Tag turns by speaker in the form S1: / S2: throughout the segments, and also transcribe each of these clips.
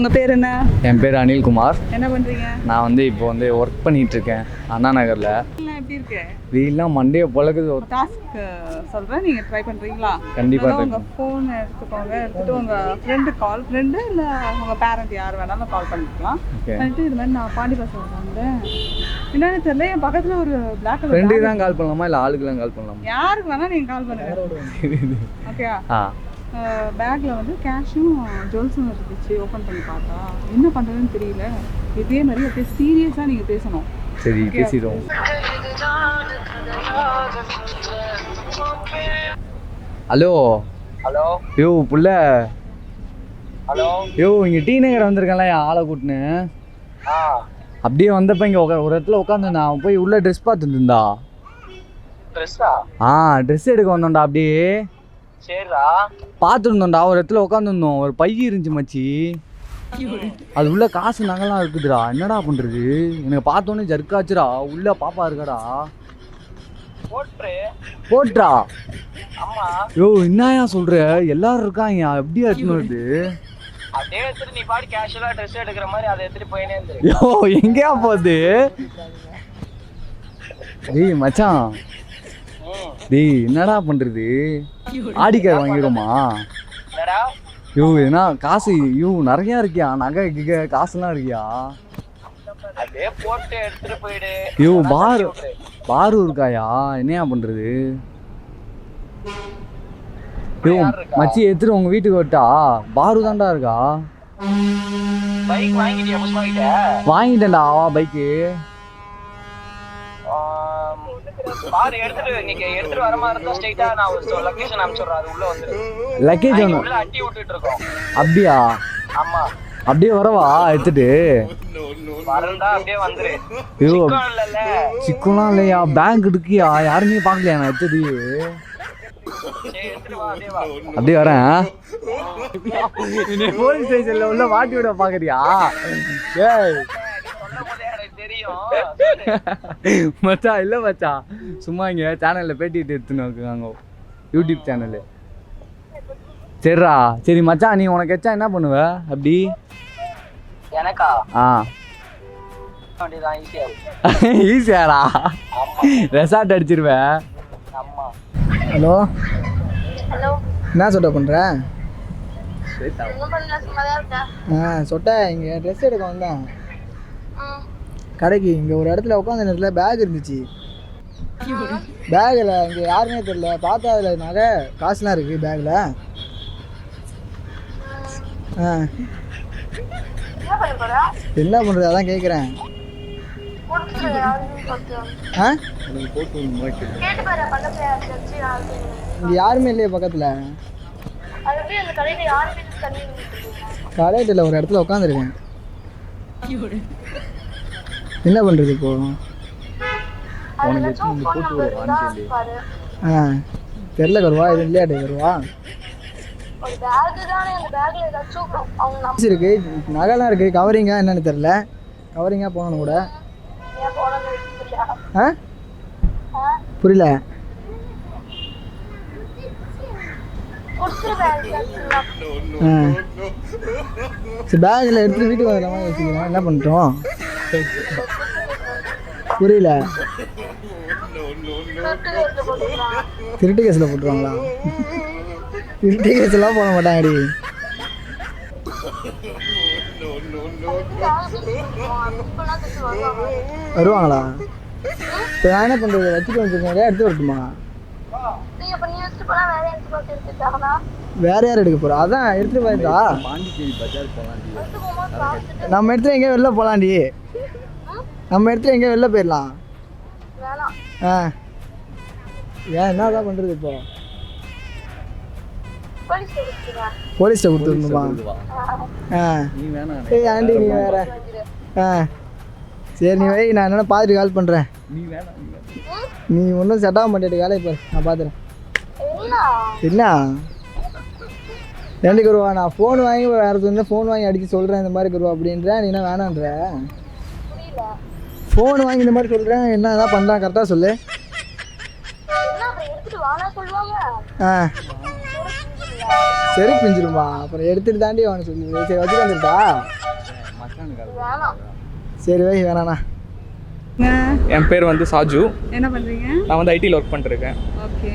S1: உங்கள் பேர் என்ன?
S2: என் பேர் அனில்குமார்.
S1: என்ன பண்ணுறீங்க
S2: நான் வந்து இப்போ வந்து ஒர்க் பண்ணிட்டு இருக்கேன் அண்ணா நகரில்.
S1: எப்படி இருக்கு?
S2: வெயிலாம் மண்டே பழகுது. ஒரு
S1: டாஸ்க் சொல்கிறேன் நீங்கள் ட்ரை பண்ணுறீங்களா
S2: கண்டிப்பா try
S1: உங்கள் ஃபோன் எடுத்துக்கோங்க எடுத்துட்டு உங்கள் ஃப்ரெண்டு கால் ஃப்ரெண்டு இல்லை உங்கள் பேரண்ட் யார் வேணாலும் கால் பண்ணிக்கலாம். பண்ணிட்டு இது மாதிரி நான் பாண்டி பஸ் வந்தேன். என்னன்னு தெரியல என் பக்கத்தில் ஒரு பிளாக் கலர்
S2: ஃப்ரெண்டுக்கு தான் கால் பண்ணலாமா இல்லை ஆளுக்கெல்லாம் கால் பண்ணலாமா?
S1: யாருக்கு வேணால் நீங்கள் கால் பண்ணுங்க. ஓகேயா
S2: ஆ.
S1: பேக்கில் வந்து கேஷும் ஜுவல்ஸும் இருந்துச்சு ஓப்பன் பண்ணி பார்த்தா. என்ன பண்ணுறதுன்னு தெரியல. இதே மாதிரி அப்படியே சீரியஸாக நீங்கள் பேசணும்.
S2: சரி பேசிடுவோம். ஹலோ
S3: ஹலோ
S2: யோ புள்ள.
S3: ஹலோ
S2: யோ இங்கே டி நகர் வந்திருக்கேன்ல என் ஆளை கூட்டின்னு.
S3: ஆ.
S2: அப்படியே வந்தப்ப இங்கே ஒரு இடத்துல உட்காந்துருந்தா அவன் போய் உள்ள ட்ரெஸ் பார்த்துட்டு இருந்தா.
S3: ட்ரெஸ்ஸா
S2: ஆ? ட்ரெஸ் எடுக்க வந்தோம்டா அப்படியே.
S3: சரிடா.
S2: பார்த்துருந்தோம்டா ஒரு இடத்துல உட்காந்துருந்தோம் ஒரு பை இருந்துச்சு மச்சி. அது உள்ள காசு நகைலாம் இருக்குதுடா. என்னடா பண்றது? எனக்கு பார்த்தோன்னே ஜர்க்காச்சுடா. உள்ள பாப்பா இருக்காடா.
S3: போட்ரு
S2: யோ என்னயா சொல்ற? எல்லாரும் இருக்காங்க எப்படி எடுத்துன்னு வருது?
S3: அதே எடுத்துட்டு நீ பாடி கேஷுவலா ட்ரெஸ் எடுக்கிற மாதிரி அதை எடுத்துட்டு போயினே இருந்து
S2: யோ எங்கேயா போகுது? டேய் மச்சான். டேய் என்னடா பண்றது? ஆடிக்கார் வாங்கிடுமா யோ என்ன காசு யோ நிறையா இருக்கியா? நகை கிக காசுலாம் இருக்கியா? யோ பாரு. பாரு இருக்காயா என்னையா பண்றது? யோ? மச்சி எடுத்துட்டு உங்க வீட்டுக்கு வரட்டா? பாரு தான்டா இருக்கா. வாங்கிட்டேன்டா பைக்கு.
S3: பாரு எடுத்துட்டு நீங்க எடுத்துட்டு வர மாதிரி இருந்தா ஸ்ட்ரைட்டா நான் ஒரு லொகேஷன் அனுப்பிச்சுடுறேன். அது உள்ள வந்துரு.
S2: லக்கேஜ் ஒன்று
S3: உள்ள அட்டி விட்டுட்டு இருக்கோம்.
S2: அப்படியா?
S3: ஆமா.
S2: அப்படியே வரவா? எடுத்துட்டு.
S3: வரண்டா அப்படியே வந்துரு.
S2: ஐயோ சிக்கலாம் இல்லையா? பேங்க் எடுக்கியா யாருமே பார்க்கலையா நான்
S3: எடுத்துட்டு அப்படியே
S2: வரேன். போலீஸ் ஸ்டேஷன்ல உள்ள மாட்டி விட பாக்குறியா? ஏய். மச்சான் இல்லை மச்சான் சும்மா இங்கே சேனலில் பேட்டிட்டு எடுத்துன்னு இருக்காங்க. யூடியூப் சேனலு சரிடா. சரி மச்சான் நீ உனக்கு எச்சா என்ன பண்ணுவ? அப்படி?
S3: எனக்கா?
S2: ஆ. ஈஸியாடா ரெசார்ட் அடிச்சிருவேன்
S4: ஹலோ
S5: ஹலோ
S4: என்ன சொட்ட பண்ணுற ஆ. சொட்ட இங்கே ட்ரெஸ் எடுக்க வந்தேன். கடைக்கு இங்கே ஒரு இடத்துல உட்காந்து நேரத்தில் பேக் இருந்துச்சு. பேக்கில் இங்கே யாருமே தெரியல. பார்த்தா அதில் நகை காசுலாம் இருக்குது பேக்கில் ஆ.
S5: என்ன
S4: பண்ணுறது அதான் கேட்குறேன் ஆ? இங்கே யாருமே இல்லையே பக்கத்தில்.
S5: கடையில
S4: கடையில் ஒரு இடத்துல உட்காந்துருக்கேன் என்ன பண்ணுறது இப்போ? ஆ. தெரில வருவா இது இல்லையாடே வருவா
S5: ஒரு பேக் தானே அந்த பேக்ல ஏதாச்சும் அவங்க நம்ம
S4: காசு இருக்கு. நகைலாம் இருக்குது கவரிங்கா என்னன்னு தெரில கவரிங்காக போகணும் கூட. ஆ? புரியல.
S5: கொடுத்துரு பேக்
S4: ஆ. சரி பேக்கில் எடுத்துகிட்டு வீட்டுக்கு வரலாமா வச்சுக்கலாம் என்ன பண்ணிட்டோம்? புரியல. திருட்டு கேஸில் போட்டுருவாங்களா? திருட்டு கேஸ்லாம் போட மாட்டாங்கடி.
S5: இப்பெல்லாம்
S4: வருவாங்களா? இப்போ நான் என்ன பண்ணுறது வச்சுட்டு வச்சுருக்கேன் எடுத்து வரட்டுமா?
S5: வேற
S4: யார் எடுக்க போறா? அதான் எடுத்துட்டு போயிருந்தா நம்ம எடுத்து எங்கேயும் வெளில போலாண்டி. நம்ம இடத்துல எங்கேயோ வெளில போயிடலாம். ஆ. ஏன் என்ன தான் பண்ணுறது இப்போ?
S5: போலீஸ் கொடுத்துருவேன்
S4: போலீஸ்ட்ட கொடுத்துருந்துமா ஆ. ஏய் ஆண்டி நீ வேற. ஆ. சரி நீ வை நான் என்னென்ன பார்த்துட்டு கால் பண்ணுறேன்
S2: நீ
S4: ஒன்றும் செட் ஆக மாட்டேட்டு வேலையை பாரு நான் பார்த்துறேன்.
S5: என்ன?
S4: என்ன? ஏண்டி குருவா நான் ஃபோன் வாங்கி வேறு சொன்ன ஃபோன் வாங்கி அடித்து சொல்கிறேன் இந்த மாதிரி குருவா அப்படின்ற நீ என்ன வேணான்ற?
S5: புரியல.
S4: ஃபோன் வாங்கி இந்த மாதிரி சொல்கிறேன் என்ன தான் பண்ணலாம்? கரெக்டாக சொல்லு. ஆ. சரி பிஞ்சிருமா? அப்புறம் எடுத்துட்டு தாண்டி அவனை சொல்லி. சரி வச்சுட்டு வந்துட்டா சரி வை வேணாண்ணா.
S6: என் பேர் வந்து சாஜு.
S1: என்ன பண்றீங்க?
S6: நான் வந்து ஐடியில் ஒர்க் பண்ணிருக்கேன்.
S1: ஓகே.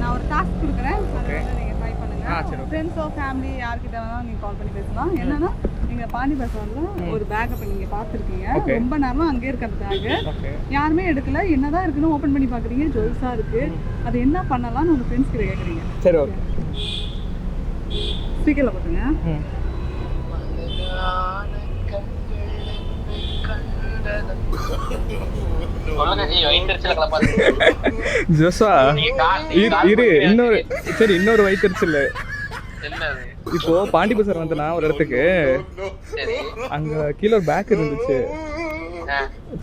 S1: நான் ஒரு டாஸ்க் கொடுக்குறேன். ட்ரை பண்ணுங்க. ஃப்ரெண்ட்ஸோ ஃபேமிலி யார்கிட்ட வேணாலும் நீங்க கால் பண்ணி பேசலாம். என்னன்னா நீங்க பாண்டி பசார்ல ஒரு பேக் அப்ப நீங்க பார்த்துருக்கீங்க. ரொம்ப நேரமா அங்கே இருக்க அந்த பேக்
S6: ஓகே.
S1: யாருமே எடுக்கல. என்னதான் இருக்குன்னு ஓபன் பண்ணி பாக்குறீங்க. ஜுவல்ஸா இருக்கு. அது என்ன பண்ணலாம்னு உங்க ஃப்ரெண்ட்ஸ் கிட்ட கேக்குறீங்க.
S6: சரி ஓகே.
S1: ஸ்பீக்கர்ல போட்டுங்க.
S6: ம்.
S7: சொல்லுங்க ஜி வைத்திருச்சல கிளப்பாது
S6: ஜோசா இரு இரு இன்னொரு சரி இன்னொரு வயிற்றுச்சல்
S7: என்னது?
S6: இப்போ பாண்டி பசார் வந்தனா ஒரு இடத்துக்கு அங்க கீழே ஒரு பேக் இருந்துச்சு.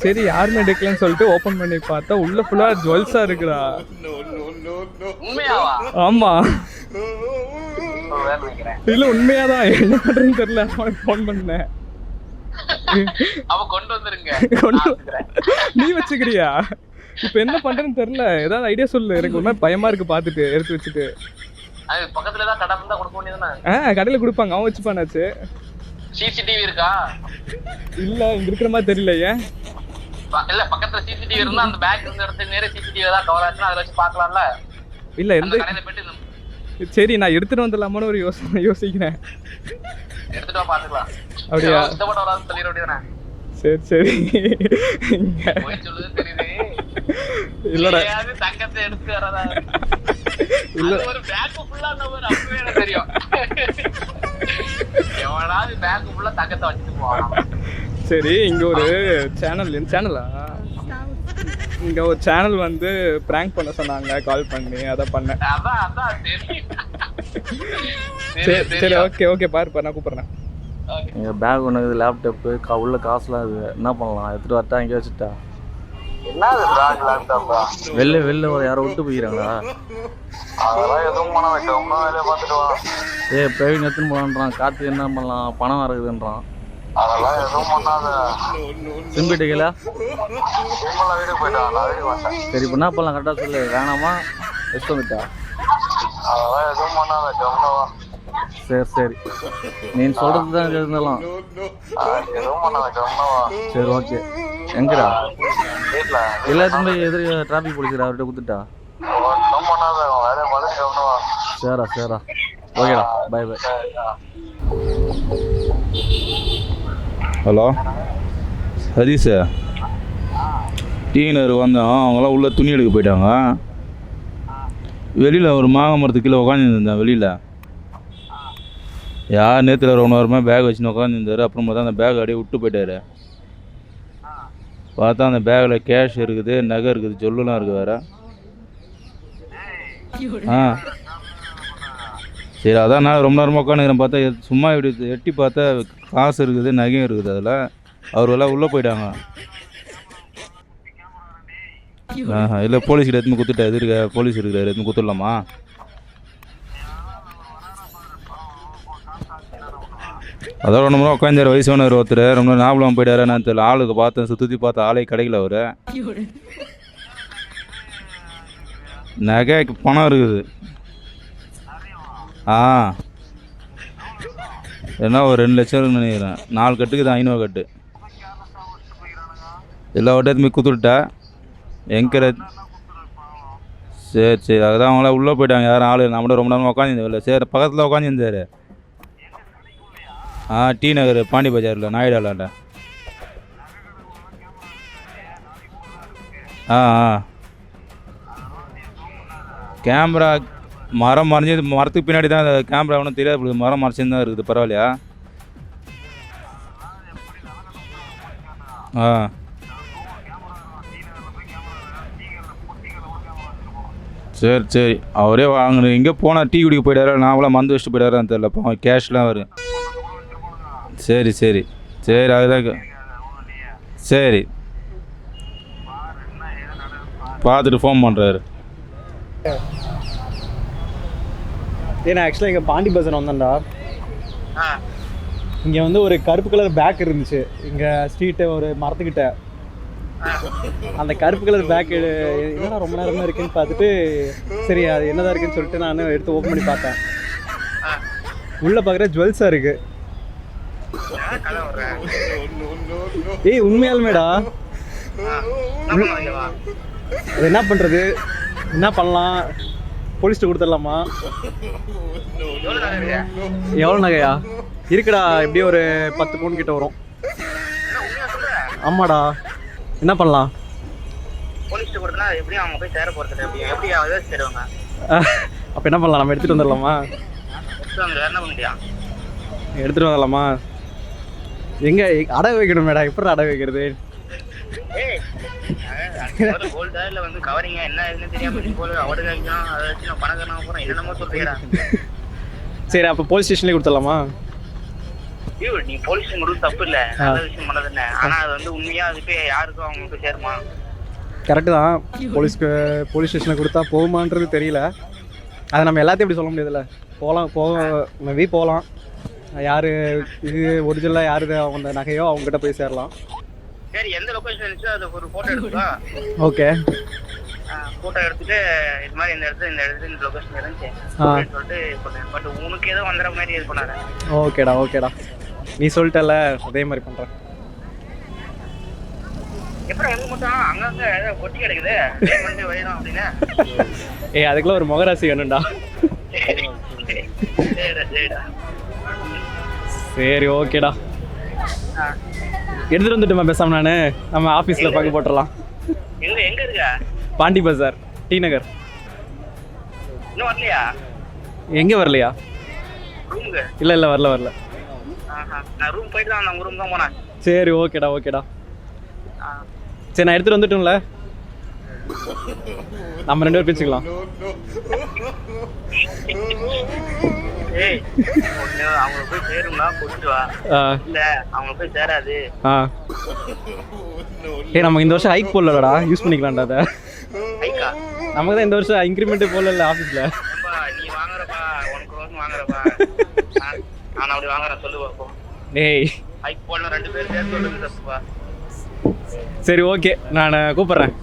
S6: சரி யாருமே எடுக்கலன்னு சொல்லிட்டு ஓபன் பண்ணி பார்த்தா உள்ள ஃபுல்லா ஜுவல்ஸா இருக்குடா. ஆமா. இல்ல உண்மையாதான். என்ன பண்றதுன்னு தெரியல. ஃபோன் பண்ணேன். நீ வச்சுக்கிறியா? இப்போ என்ன பண்றேன்னு தெரியல. ஏதாவது ஐடியா சொல்லு. எனக்கு ஒரு மாதிரி பயமா இருக்கு பார்த்துட்டு எடுத்து வச்சுட்டு. கடையில் கொடுப்பாங்க. அவன் வச்சுப்பானாச்சு
S7: சிசிடிவி இருக்கா?
S6: இல்ல இங்க இருக்கிற மாதிரி தெரியல ஏன்?
S7: இல்ல பக்கத்துல சிசிடிவி இருந்தா அந்த பேக் இருந்த இடத்துக்கு நேரே சிசிடிவி தான் கவர் ஆச்சுன்னா அதை வச்சு பார்க்கலாம்ல?
S6: இல்ல எந்த சரி நான் எடுத்துட்டு வந்துடலாமான்னு ஒரு யோசனை யோசிக்கிறேன்.
S7: எடுத்துட்டு வா பாத்துக்கலாம்
S6: அப்படியா? சரி சரி. இல்லடா.
S7: தங்கத்தை எடுத்து வரதா?
S6: இல்ல.
S7: அது ஒரு பேக் ஃபுல்லா நம்பர் அப்பவே எனக்கு தெரியும். எவனாவது பேக் ஃபுல்லா தங்கத்தை வச்சுட்டு போவான்?
S6: சரி இங்க ஒரு சேனல் சேனலா இங்க ஒரு சேனல் வந்து பிராங்க் பண்ண சொன்னாங்க. கால் பண்ணி அதை பண்ணேன்
S7: அதான் அதான் தெரியும்.
S6: சரி சரி. ஓகே ஓகே பாரு நான் கூப்பிடுறேன்.
S8: எங்கள் பேக் ஒன்று லேப்டாப்பு உள்ள காசுலாம் இருக்குது. என்ன பண்ணலாம்? எடுத்துகிட்டு வரட்டா? இங்கே வச்சுட்டா? வெளில வெளில யாரோ விட்டு
S9: வா.
S8: ஏய் பிரவீன் எடுத்துன்னு போகலான்றான் கார்த்திக் என்ன பண்ணலாம்? பணம் இருக்குதுன்றான்
S9: அதெல்லாம் எதுவும் பண்ணாத. வந்தேன்.
S8: சரி இப்போ என்ன பண்ணலாம்? கரெக்டாக சொல்லு. வேணாமா? எடுத்து வந்துட்டா?
S9: அதெல்லாம் எதுவும் பண்ணாத. கம்முனு வா.
S8: சரி சரி. நீ சொல்கிறது தான் இருந்தாலும் சரி ஓகே. எங்கடா? எல்லாத்தையும் போய் எதிர டிராஃபிக் போலீஸ் அவர்கிட்ட கொடுத்துட்டா? சரிடா சரிடா ஓகேடா bye bye
S10: hello? Hatheesh dinner வந்தோம் அவங்களாம் உள்ளே துணி எடுக்க போயிட்டாங்க. வெளியில் ஒரு மாங்க மரத்துக்கு கீழே உட்காந்துருந்தேன் வெளியில். யார் நேற்றுல ஒன்று வாரமாக பேக் வச்சுன்னு உட்காந்துருந்தாரு அப்புறம் பார்த்தா அந்த பேக் அப்படியே விட்டு போயிட்டாரு. பார்த்தா அந்த பேக்கில் கேஷ் இருக்குது நகை இருக்குது ஜொல்லுலாம் இருக்குது வேறு. ஆ. சரி அதான் நான் ரொம்ப நேரமாக உட்காந்துக்கிறேன் பார்த்தா சும்மா இப்படி எட்டி பார்த்தா காசு இருக்குது நகையும் இருக்குது அதில். அவர் எல்லாம் உள்ளே போயிட்டாங்க. ஆஹா இல்லை போலீஸ்கிட்ட எடுத்துன்னு குத்துட்டா எது இருக்க போலீஸ் இருக்கிறாரு எடுத்துன்னு குத்துடலாமா அதான் ரொம்ப நேரம் உட்காந்தாரு வயசானவர் ஒருத்தர். ரொம்ப நேரம் ஞாபகம் போயிட்டாரு. நான் தெரியல ஆளுக்கு பார்த்தேன் சுற்றி பார்த்த ஆளே கிடைக்கல அவர். நகைக்கு பணம் இருக்குது. ஆ. என்ன ஒரு ரெண்டு லட்சம் நினைக்கிறேன். நாலு கட்டுக்கு தான் ஐநூறு கட்டு. எல்லா வட்டத்துமே குத்துட்டா எங்கே சரி சரி. அதுதான் அவங்களாம் உள்ளே போயிட்டாங்க. யாரும் ஆள் நம்மகிட்ட ரொம்ப நேரம் உட்காந்துருந்தவில்ல சரி பக்கத்தில் உட்காந்துருந்தாரு ஆ டி நகர் பாண்டி பஜாரில் நாயுடாலாண்ட. ஆ ஆ. கேமரா மரம் மறைஞ்சது மரத்துக்கு பின்னாடி தான் அந்த கேமரா ஒன்றும் தெரியாது மரம் மறைச்சின்னு தான் இருக்குது பரவாயில்லையா? ஆ. சரி சரி. அவரே வாங்கின எங்கே போனால் டீ குடிக்க போயிட்டாரா? நாவலாக மந்து வச்சுட்டு போயிட்டாரான்னு தெரில கேஷ்லாம் வரும் சரி சரி. சரி அதுதான் சரி. பார்த்துட்டு ஃபோன் பண்ணுறாரு
S11: ஏன்னா ஆக்சுவலாக இங்கே பாண்டி பஜார் வந்தேன்டா.
S7: ஆ.
S11: இங்கே வந்து ஒரு கருப்பு கலர் பேக் இருந்துச்சு. இங்கே ஸ்ட்ரீட்டு ஒரு மரத்துக்கிட்ட. அந்த கருப்பு கலர் பேக் என்னடா ரொம்ப நேரமாக இருக்குன்னு பார்த்துட்டு சரி அது என்னதான் இருக்குன்னு சொல்லிட்டு நான் எடுத்து ஓப்பன் பண்ணி பார்த்தேன். உள்ள பார்க்குற ஜுவல்ஸாக இருக்கு.
S3: ஏன் கதை வர்ற
S11: ஏய் உண்மையாலுமேடா. அது என்ன பண்ணுறது என்ன பண்ணலாம்? போலீஸ்ட்டு கொடுத்துடலாமா?
S3: எவ்வளோ
S11: நகையா? இருக்குடா எப்படியும் ஒரு பத்து பவுன் கிட்ட வரும். ஆமாடா. என்ன பண்ணலாம்? அப்போ என்ன பண்ணலாம்? நம்ம எடுத்துகிட்டு வந்துடலாமா? எடுத்துகிட்டு வந்துடலாமா? எங்கே அடகு வைக்கணும் மேடா எப்படி அடகு வைக்கிறது? சரி அப்போ போலீஸ் ஸ்டேஷன்லேயே கொடுத்துடலாமா?
S3: நீ போலீஸ் கொடுத்து தப்பு இல்ல. நல்ல விஷயம் பண்ணது என்ன ஆனா அது வந்து உண்மையா அது போய் யாருக்கும் அவங்களுக்கு சேருமா?
S11: கரெக்டு தான். போலீஸ்க்கு போலீஸ் ஸ்டேஷனில் கொடுத்தா போகுமான்றது தெரியல. அதை நம்ம எல்லாத்தையும் இப்படி சொல்ல முடியாதுல்ல. போகலாம் போக மேபி போகலாம். யார் இது ஒரிஜினலாக யார் அவங்க நகையோ அவங்ககிட்ட போய் சேரலாம்.
S3: சரி எந்த லொகேஷன் இருந்துச்சோ அது ஒரு போட்டோ எடுத்துக்கோ
S11: ஓகே
S3: போட்டோ எடுத்துட்டு இது மாதிரி இந்த இடத்துல இந்த இடத்துல இந்த லொகேஷன் இருந்துச்சு சொல்லிட்டு பண்ணேன் பட் உனக்கு ஏதோ வந்துற மாதிரி இது பண்ணாத.
S11: ஓகேடா ஓகேடா நீ சொல்லிட்டல அதே மாதிரி பண்ணுறேன்
S3: கொட்டி
S11: ஏய் அதுக்குள்ள ஒரு முகராசி வேணும்டா.
S3: சரி
S11: ஓகேடா.
S3: ஆ.
S11: எடுத்துகிட்டு வந்துட்டுமா பேசாம நான்? நம்ம ஆஃபீஸில் பங்கு போட்டுடலாம்
S3: எங்க எங்க இருக்க?
S11: பாண்டி பஜார் டி நகர். எங்கே வரலையா? இல்லை இல்லை வரல வரல.
S3: ரூம் போயிட்டு தான் உங்க ரூம் தான் போனேன்.
S11: சரி ஓகேடா ஓகேடா. சரி நான் எடுத்துகிட்டு வந்துட்டும்ல நம்ம ரெண்டு பேரும் பேசிக்கலாம்
S3: ஏய் ஒண்ணு அவங்க போய் சேரும்னா கூட்டிட்டு வா. இல்ல அவங்க போய் சேராது.
S11: ஏய் நமக்கு இந்த வருஷம் ஹைக் போடலடா. யூஸ் பண்ணிக்கலாம்டா அதை. நமக்கு தான் இந்த வருஷம் இன்க்ரிமெண்ட்டே போடல
S3: நீ வாங்குறப்பா உனக்கு ரோஸ் வாங்குறப்பா. நான் அப்படி வாங்குறேன் சொல்லு
S11: டேய்
S3: ரெண்டு பேரும் சேர்த்து சொல்லுங்க தப்புப்பா.
S11: சரி ஓகே நான் கூப்பிட்றேன்.